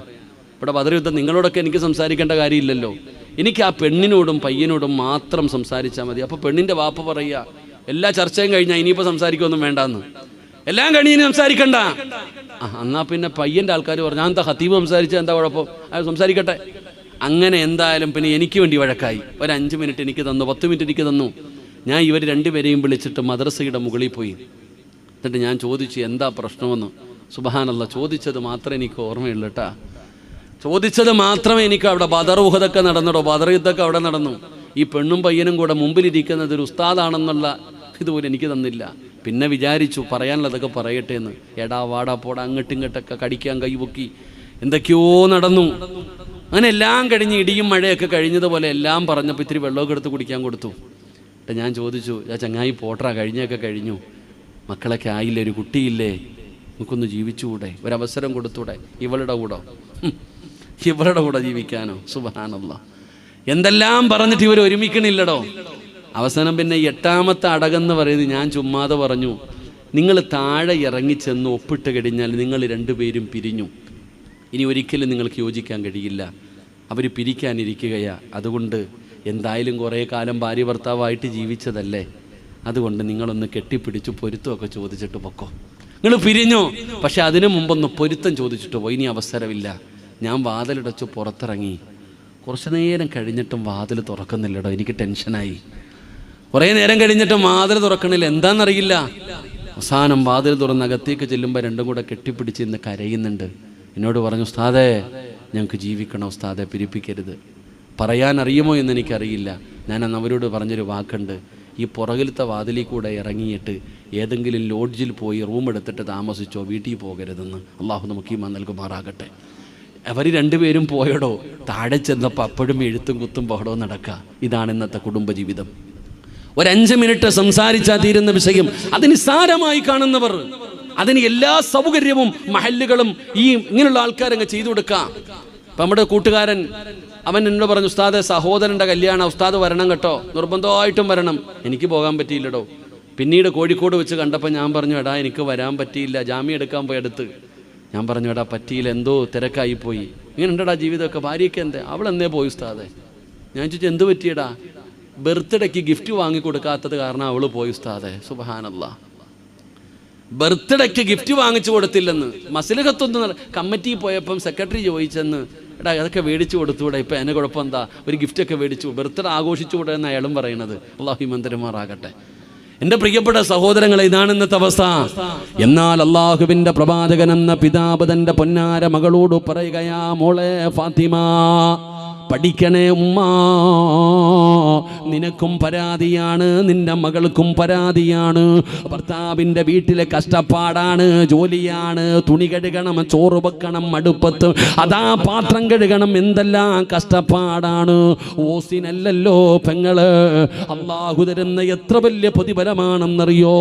ഇവിടെ ബദർയുദ്ധം നിങ്ങളോടൊക്കെ എനിക്ക് സംസാരിക്കേണ്ട കാര്യമില്ലല്ലോ. എനിക്ക് ആ പെണ്ണിനോടും പയ്യനോടും മാത്രം സംസാരിച്ചാൽ മതി. അപ്പോൾ പെണ്ണിന്റെ വാപ്പ പറയുക എല്ലാ ചർച്ചയും കഴിഞ്ഞാൽ ഇനിയിപ്പോൾ സംസാരിക്കൊന്നും വേണ്ടെന്ന്. എല്ലാം കഴിഞ്ഞ് സംസാരിക്കണ്ട. എന്നാൽ എന്നാ പിന്നെ പയ്യന്റെ ആൾക്കാർ പറഞ്ഞു എന്താ ഹത്തീബ് സംസാരിച്ചാൽ എന്താ കുഴപ്പം? അത് സംസാരിക്കട്ടെ. അങ്ങനെ എന്തായാലും പിന്നെ എനിക്ക് വേണ്ടി വഴക്കായി. ഒരു അഞ്ച് മിനിറ്റ് എനിക്ക് തന്നു പത്ത് മിനിറ്റ് എനിക്ക് തന്നു. ഞാൻ ഇവർ രണ്ടുപേരെയും വിളിച്ചിട്ട് മദ്രസയുടെ മുകളിൽ പോയി. എന്നിട്ട് ഞാൻ ചോദിച്ചു എന്താ പ്രശ്നമെന്ന്? സുബഹാനല്ല ചോദിച്ചത് മാത്രമേ എനിക്ക് ഓർമ്മയുള്ളൂ കേട്ടാ ചോദിച്ചത് മാത്രമേ എനിക്ക് അവിടെ ബദർഹുദൊക്കെ നടന്നിടോ ബദർ യുദ്ധമൊക്കെ അവിടെ നടന്നു. ഈ പെണ്ണും പയ്യനും കൂടെ മുമ്പിലിരിക്കുന്നത് ഒരു ഉസ്താദാണെന്നുള്ള ഇതുപോലെ എനിക്ക് തന്നില്ല. പിന്നെ വിചാരിച്ചു പറയാനുള്ളതൊക്കെ പറയട്ടെ എന്ന്. എടാ വാടാ പോടാ അങ്ങോട്ടും ഇങ്ങോട്ടൊക്കെ കടിക്കാൻ കൈപൊക്കി. എന്തൊക്കെയോ നടന്നു. അങ്ങനെ എല്ലാം കഴിഞ്ഞ് ഇടിയും മഴയൊക്കെ കഴിഞ്ഞതുപോലെ എല്ലാം പറഞ്ഞപ്പോൾ ഇത്തിരി വെള്ളമൊക്കെ എടുത്ത് കുടിക്കാൻ കൊടുത്തു. എന്നിട്ട് ഞാൻ ചോദിച്ചു ചങ്ങായി പോട്ടറാ കഴിഞ്ഞൊക്കെ കഴിഞ്ഞു. മക്കളൊക്കെ ആയില്ലേ? ഒരു കുട്ടിയില്ലേ? നമുക്കൊന്ന് ജീവിച്ചുകൂടെ? ഒരവസരം കൊടുത്തൂടെ? ഇവളുടെ കൂടെ. ഇവളുടെ കൂടെ ജീവിക്കാനോ? സുബാനല്ല എന്തെല്ലാം പറഞ്ഞിട്ട് ഇവർ ഒരുമിക്കണില്ലടോ? അവസാനം പിന്നെ എട്ടാമത്തെ അടകെന്ന് പറയുന്നത് ഞാൻ ചുമ്മാതെ പറഞ്ഞു. നിങ്ങൾ താഴെ ഇറങ്ങിച്ചെന്ന് ഒപ്പിട്ട് കഴിഞ്ഞാൽ നിങ്ങൾ രണ്ടുപേരും പിരിഞ്ഞു. ഇനി ഒരിക്കലും നിങ്ങൾക്ക് യോജിക്കാൻ കഴിയില്ല. അവർ പിരിക്കാനിരിക്കുകയാ. അതുകൊണ്ട് എന്തായാലും കുറേ കാലം ഭാര്യ ഭർത്താവായിട്ട് ജീവിച്ചതല്ലേ? അതുകൊണ്ട് നിങ്ങളൊന്ന് കെട്ടിപ്പിടിച്ച് പൊരുത്തമൊക്കെ ചോദിച്ചിട്ട് പൊക്കോ. നിങ്ങൾ പിരിഞ്ഞു. പക്ഷെ അതിനു മുമ്പൊന്ന് പൊരുത്തം ചോദിച്ചിട്ട് പോയി. ഇനി അവസരമില്ല. ഞാൻ വാതിലടച്ച് പുറത്തിറങ്ങി. കുറച്ച് നേരം കഴിഞ്ഞിട്ടും വാതിൽ തുറക്കുന്നില്ലടോ. എനിക്ക് ടെൻഷനായി. കുറേ നേരം കഴിഞ്ഞിട്ടും വാതിൽ തുറക്കണില്ല. എന്താണെന്നറിയില്ല അവസാനം വാതിൽ തുറന്ന് അകത്തേക്ക് ചെല്ലുമ്പോൾ രണ്ടും കൂടെ കെട്ടിപ്പിടിച്ച് ഇന്ന് കരയുന്നുണ്ട്. എന്നോട് പറഞ്ഞു ഉസ്താദേ ഞങ്ങൾക്ക് ജീവിക്കണം ഉസ്താദെ പിരിപ്പിക്കരുത്. പറയാൻ അറിയുമോ എന്ന് എനിക്കറിയില്ല. ഞാൻ അവരോട് പറഞ്ഞൊരു വാക്കുണ്ട്. ഈ പുറകിലത്തെ വാതിലിൽ കൂടെ ഇറങ്ങിയിട്ട് ഏതെങ്കിലും ലോഡ്ജിൽ പോയി റൂം എടുത്തിട്ട് താമസിച്ചോ വീട്ടിൽ പോകരുതെന്ന് അള്ളാഹു നമുക്ക് ഈ നൽകുമാറാകട്ടെ. അവർ രണ്ടുപേരും പോയടോ താഴെ ചെന്നപ്പോൾ അപ്പോഴും എഴുത്തും കുത്തും പാടോ നടക്കുക ഇതാണ് ഇന്നത്തെ കുടുംബജീവിതം ഒരഞ്ച് മിനിറ്റ് സംസാരിച്ചാൽ തീരുന്ന വിഷയം. അതിന് സാരമായി കാണുന്നവർ അതിന് എല്ലാ സൗകര്യവും മഹല്ലുകളും ഈ ഇങ്ങനെയുള്ള ആൾക്കാരങ്ങ് ചെയ്തു കൊടുക്കാം. ഇപ്പം നമ്മുടെ കൂട്ടുകാരൻ അവൻ എന്നോട് പറഞ്ഞു ഉസ്താദ് സഹോദരന്റെ കല്യാണം ഉസ്താദ് വരണം കേട്ടോ. നിർബന്ധമായിട്ടും വരണം. എനിക്ക് പോകാൻ പറ്റിയില്ലടോ. പിന്നീട് കോഴിക്കോട് വെച്ച് കണ്ടപ്പോൾ ഞാൻ പറഞ്ഞു എടാ എനിക്ക് വരാൻ പറ്റിയില്ല. ജാമ്യം എടുക്കാൻ പോയി അടുത്ത്. ഞാൻ പറഞ്ഞു എടാ പറ്റിയില്ല. എന്തോ തിരക്കായി പോയി. ഇങ്ങനെ ഉണ്ടടാ ജീവിതമൊക്കെ. ഭാര്യയ്ക്ക് എന്തേ? അവൾ എന്നേ പോയി ഉസ്താദെ. ഞാൻ ചോദിച്ചു എന്ത് പറ്റിയടാ? ബർത്ത്ഡേക്ക് ഗിഫ്റ്റ് വാങ്ങി കൊടുക്കാത്തത് കാരണം അവൾ പോയി ഉസ്താദെ. സുബഹാനല്ല. ബർത്ത്ഡേക്ക് ഗിഫ്റ്റ് വാങ്ങിച്ചു കൊടുത്തില്ലെന്ന്. മസിലകത്തൊന്ന് കമ്മിറ്റി പോയപ്പം സെക്രട്ടറി ചോദിച്ചെന്ന്. എടാ അതൊക്കെ മേടിച്ചു കൊടുത്തൂടെ ഇപ്പം എന്നെ കുഴപ്പം എന്താ ഒരു ഗിഫ്റ്റൊക്കെ മേടിച്ചു. ബർത്ത്ഡേ ആഘോഷിച്ചുകൂടെ എന്ന് അയാളും പറയണത്? അള്ളാഹു മന്ദിരമാറാകട്ടെ എന്റെ പ്രിയപ്പെട്ട സഹോദരങ്ങളെ ഇതാണ് ഇന്നത്തെ അവസ്ഥ. എന്നാൽ അള്ളാഹുവിന്റെ പ്രവാചകൻ എന്ന പിതാവ് തന്റെ പൊന്നാര മകളോട് പറയുകയാ മോളെ ഫാത്തിമ പഠിക്കണേ ഉമ്മ. നിനക്കും പരാതിയാണ് നിന്റെ മകൾക്കും പരാതിയാണ്. ഭർത്താവിന്റെ വീട്ടിലെ കഷ്ടപ്പാടാണ് ജോലിയാണ് തുണി കഴുകണം ചോറ് വെക്കണം അടുപ്പത്ത്. അതാ പാത്രം കഴുകണം എന്തെല്ലാം കഷ്ടപ്പാടാണ്. ഓസിനല്ലല്ലോ പെങ്ങൾ. അള്ളാഹു തരുന്ന എത്ര വലിയ പ്രതിഫലമാണെന്നറിയോ?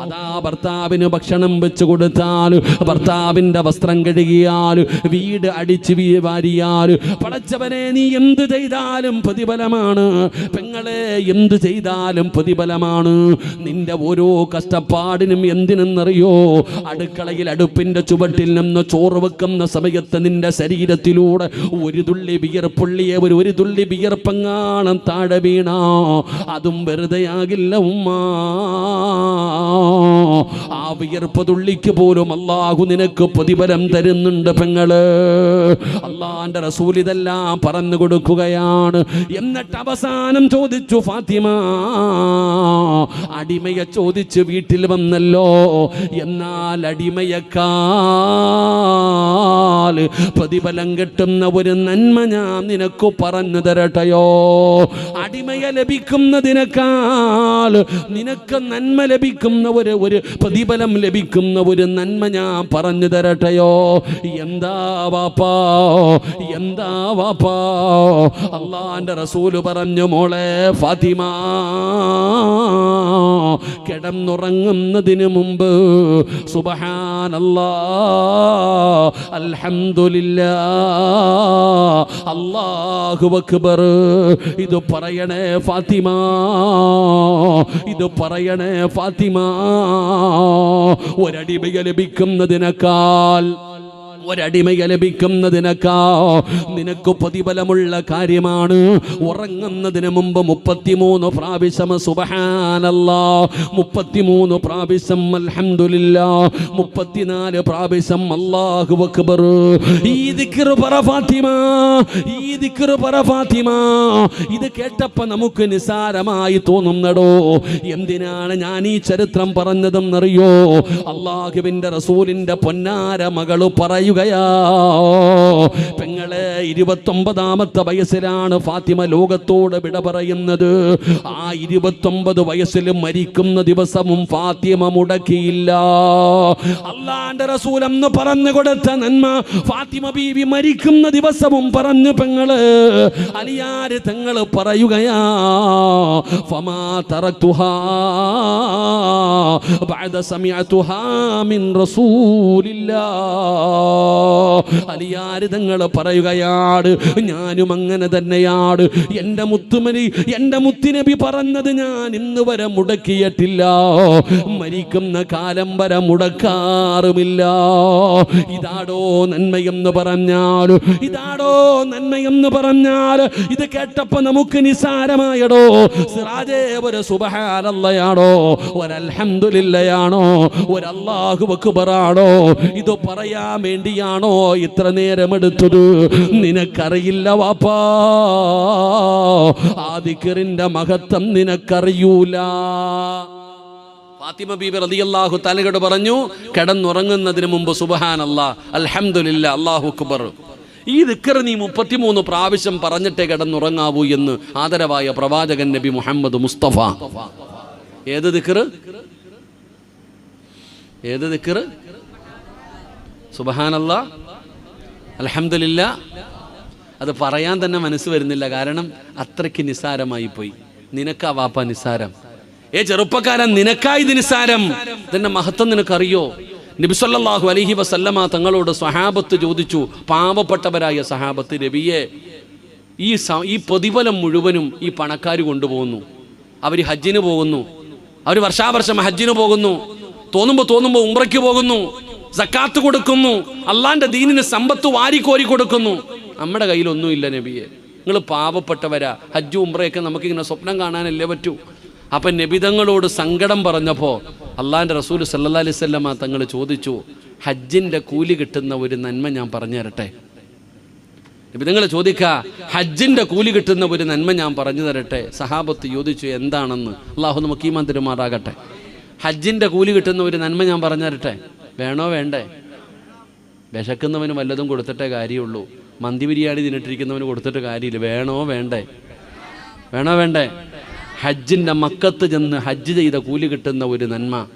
അതാ ഭർത്താവിന് ഭക്ഷണം വെച്ചു കൊടുത്താൽ ഭർത്താവിന്റെ വസ്ത്രം കഴുകിയാൽ വീട് അടിച്ചു വാരിയാൽ പടച്ചവനെ നീ എന്ത് ചെയ്താലും പ്രതിഫലമാണ്. പെങ്ങളെ എന്ത് ചെയ്താലും പ്രതിഫലമാണ്. നിന്റെ ഓരോ കഷ്ടപ്പാടിനും എന്തിനെന്നറിയോ? അടുക്കളയിൽ അടുപ്പിന്റെ ചുവട്ടിൽ നിന്ന് ചോറ് വെക്കുന്ന സമയത്ത് നിന്റെ ശരീരത്തിലൂടെ ഒരു തുള്ളി വിയർപ്പുള്ളിയെ ഒരു ഒരു തുള്ളി വിയർപ്പങ്ങാണം താഴെ വീണ. അതും വെറുതെ ആകില്ല ഉമ്മ. ആ വിയർപ്പ് തുള്ളിക്ക് പോലും അള്ളാഹു നിനക്ക് പ്രതിഫലം തരുന്നുണ്ട് പെങ്ങൾ. അള്ളാന്റെ റസൂൽ ഇതെല്ലാം പറഞ്ഞു കൊടുക്കുകയാണ്. എന്നിട്ട് അവസാനം ചോദിച്ചു ഫാത്തിമ അടിമയെ ചോദിച്ച് വീട്ടിൽ വന്നല്ലോ. എന്നാൽ അടിമയക്കാൽ പ്രതിഫലം കിട്ടുന്ന ഒരു നന്മ ഞാൻ നിനക്ക് പറഞ്ഞു തരട്ടയോ? അടിമയെ ലഭിക്കുന്നതിനേക്കാൾ നിനക്ക് നന്മ ലഭിക്കുന്ന ഒരു ഒരു പ്രതിഫലം ലഭിക്കുന്ന ഒരു നന്മ ഞാൻ പറഞ്ഞു തരട്ടെയോ? എന്താ വാപ്പാ? എന്താ വാപ്പാ? അള്ളാന്റെ റസൂൽ പറഞ്ഞു മോളെ ഫാത്തിമ കിടന്നുറങ്ങുന്നതിന് മുമ്പ് സുബഹാനല്ലാ അല്ലാഹു അക്ബർ ഇത് പറയണേ ഫാത്തിമ. ഇത് പറയണേ ഫാത്തിമ ഒരടിമയെ ലഭിക്കുന്നതിനേക്കാൾ ഒരടിമയെ ലഭിക്കുന്നതിനേക്കാ നിനക്ക് പ്രതിഫലമുള്ള കാര്യമാണ്. ഉറങ്ങുന്നതിന് മുമ്പ് മുപ്പത്തിമൂന്ന് പ്രാവശ്യം സുബഹാനല്ല. മുപ്പത്തിമൂന്ന് പ്രാവശ്യം അൽഹംദുലില്ലാ. മുപ്പത്തിനാല് പ്രാവശ്യം അല്ലാഹു അക്ബർ. ഈ പറ ഫാത്തിമ. ഈ പറ ഫാത്തിമ. ഇത് കേട്ടപ്പോ നമുക്ക് നിസാരമായി തോന്നുന്നടോ. എന്തിനാണ് ഞാൻ ഈ ചരിത്രം പറഞ്ഞതെന്നറിയോ? അള്ളാഹുവിന്റെ റസൂലിന്റെ പൊന്നാര മകൾ പറയുകയാ പെങ്ങളെ ഇരുപത്തൊമ്പതാമത്തെ വയസ്സിലാണ് ഫാത്തിമ ലോകത്തോട് വിട പറയുന്നത് ആ ഇരുപത്തൊമ്പത് വയസ്സിൽ മരിക്കുന്ന ദിവസവും ഫാത്തിമ മുടക്കിയില്ല അള്ളാന്റെ റസൂൽ എന്ന് പറഞ്ഞു കൊടുത്ത നന്മ ഫാത്തിമ ബീവി മരിക്കുന്ന ദിവസവും പറഞ്ഞു പെങ്ങള് അലിയാര് തങ്ങൾ പറയുകയാ ഫമാ തറക്തുഹാ بعد سمعتها من رسول الله അലിയാര് തങ്ങൾ പറയുകയാണ് ഞാനും അങ്ങനെ തന്നെയാണ് എന്റെ മുത്തുമനി എന്റെ മുത്തിനബി പറഞ്ഞത് ഞാൻ ഇന്ന് വരെ മുടക്കിയിട്ടില്ല. മരിക്കുന്ന കാലം വരെ മുടക്കാറുമില്ല. ഇതാടോ നന്മയെന്ന് പറഞ്ഞാൽ ഇതാടോ നന്മയെന്ന് പറഞ്ഞാൽ ഇത് കേട്ടപ്പോ നമുക്ക് നിസാരമായടോ സിറാജേ ഒരു സുബഹാനല്ലയാണോ ഒരൽഹന്തുലില്ലയാണോ ഒരല്ലാഹു വക്കുബറാണോ ഇത് പറയാൻ വേണ്ടിയാണോ ഇത്ര നേരം എടുത്തത് നിനക്കറിയില്ല വാപ്പാ. ആ ദിക്റിന്റെ മഹത്വം നിനക്കറിയൂല. ഫാത്തിമ ബീബി റളിയല്ലാഹു തലകട് പറഞ്ഞു കിടന്നുറങ്ങുന്നതിന് മുമ്പ് സുബഹാൻ അല്ലാ അൽഹംദുലില്ല അല്ലാഹു അക്ബർ. ഈ ദിക്കർ നീ മുപ്പത്തിമൂന്ന് പ്രാവശ്യം പറഞ്ഞിട്ടേ കിടന്നുറങ്ങാവൂ എന്ന് ആദരവായ പ്രവാചകൻ നബി മുഹമ്മദ് മുസ്തഫ. ഏത് ദിക്കർ ഏത് ദിക്കർ സുബഹാനല്ല. അലഹമില്ല അത് പറയാൻ തന്നെ മനസ്സ് വരുന്നില്ല. കാരണം അത്രയ്ക്ക് നിസ്സാരമായി പോയി. നിനക്കാ വാപ്പ നിസ്സാരം. ഏ ചെറുപ്പക്കാരൻ നിനക്കായി ഇത് നിസ്സാരം. ഇതിന്റെ മഹത്വം നിനക്കറിയോ? നബിസല്ലാഹു അലഹി വസല്ലമ തങ്ങളോട് സഹാബത്ത് ചോദിച്ചു. പാവപ്പെട്ടവരായ സഹാബത്ത് രവിയെ ഈ ഈ പ്രതിഫലം മുഴുവനും ഈ പണക്കാർ കൊണ്ടുപോകുന്നു. അവർ ഹജ്ജിന് പോകുന്നു. അവർ വർഷാവർഷം ഹജ്ജിന് പോകുന്നു. തോന്നുമ്പോൾ തോന്നുമ്പോൾ ഉംറയ്ക്ക് പോകുന്നു. സക്കാത്ത് കൊടുക്കുന്നു. അള്ളാന്റെ ദീനിന് സമ്പത്ത് വാരിക്കോരി കൊടുക്കുന്നു. നമ്മുടെ കയ്യിലൊന്നുമില്ല നബിയെ. നിങ്ങൾ പാവപ്പെട്ടവരാ. ഹജ്ജ് ഉംറയൊക്കെ നമുക്കിങ്ങനെ സ്വപ്നം കാണാനല്ലേ പറ്റൂ. അപ്പം നബിതങ്ങളോട് സങ്കടം പറഞ്ഞപ്പോൾ അള്ളാന്റെ റസൂൽ സല്ലാ അലൈഹി സ്വല്ലമ്മ തങ്ങൾ ചോദിച്ചു ഹജ്ജിന്റെ കൂലി കിട്ടുന്ന ഒരു നന്മ ഞാൻ പറഞ്ഞു തരട്ടെ? നിങ്ങൾ ചോദിക്ക ഹജ്ജിന്റെ കൂലി കിട്ടുന്ന ഒരു നന്മ ഞാൻ പറഞ്ഞു തരട്ടെ? സഹാബത്ത് ചോദിച്ചു എന്താണെന്ന്? അള്ളാഹു നമുക്ക് ഈ മന്ദിരമാറാകട്ടെ ഹജ്ജിന്റെ കൂലി കിട്ടുന്ന ഒരു നന്മ ഞാൻ പറഞ്ഞു തരട്ടെ? വേണോ വേണ്ടേ? വിശക്കുന്നവന് വല്ലതും കൊടുത്തിട്ടേ കാര്യമുള്ളൂ. മന്തി ബിരിയാണി തിന്നിട്ടിരിക്കുന്നവന് കൊടുത്തിട്ട് കാര്യമില്ല. വേണോ വേണ്ടേ? വേണോ വേണ്ടേ? ഹജ്ജിന്റെ മക്കത്ത് ചെന്ന് ഹജ്ജ് ചെയ്ത കൂലി കിട്ടുന്ന ഒരു നന്മ.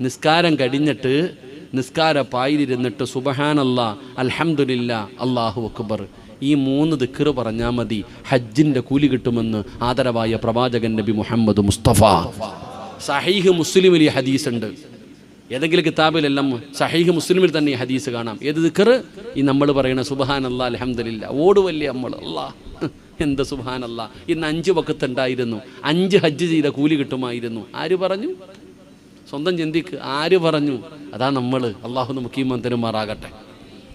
നിസ്കാരം കഴിഞ്ഞിട്ട് നിസ്കാര പായിലിരുന്നിട്ട് സുബഹാനല്ല അൽഹമുല്ല അള്ളാഹു അക്ബർ. ഈ മൂന്ന് ദിക്കറ് പറഞ്ഞാൽ മതി. ഹജ്ജിന്റെ കൂലി കിട്ടുമെന്ന് ആദരവായ പ്രവാചകൻ നബി മുഹമ്മദ് മുസ്തഫ. സഹീഹ് മുസ്ലിമിലി ഹദീസ് ഉണ്ട് ഏതെങ്കിലും കിതാബിലെല്ലാം സഹീഹ് മുസ്ലിമിൽ തന്നെ ഈ ഹദീസ് കാണാം. ഏത് ദിക്കർ ഈ നമ്മൾ പറയുന്ന സുബഹാൻ അല്ലാ അലഹമില്ല വലിയ നമ്മൾ അല്ലാ. എന്ത് സുബഹാൻ അല്ലാ ഇന്ന് അഞ്ച് വക്കത്തുണ്ടായിരുന്നു അഞ്ച് ഹജ്ജ് ചെയ്ത കൂലി കിട്ടുമായിരുന്നു. ആര് പറഞ്ഞു? സ്വന്തം ചിന്തിക്ക് ആര് പറഞ്ഞു? അതാ നമ്മൾ അള്ളാഹു നമുക്ക് ഈ മന്ദിരമാറാകട്ടെ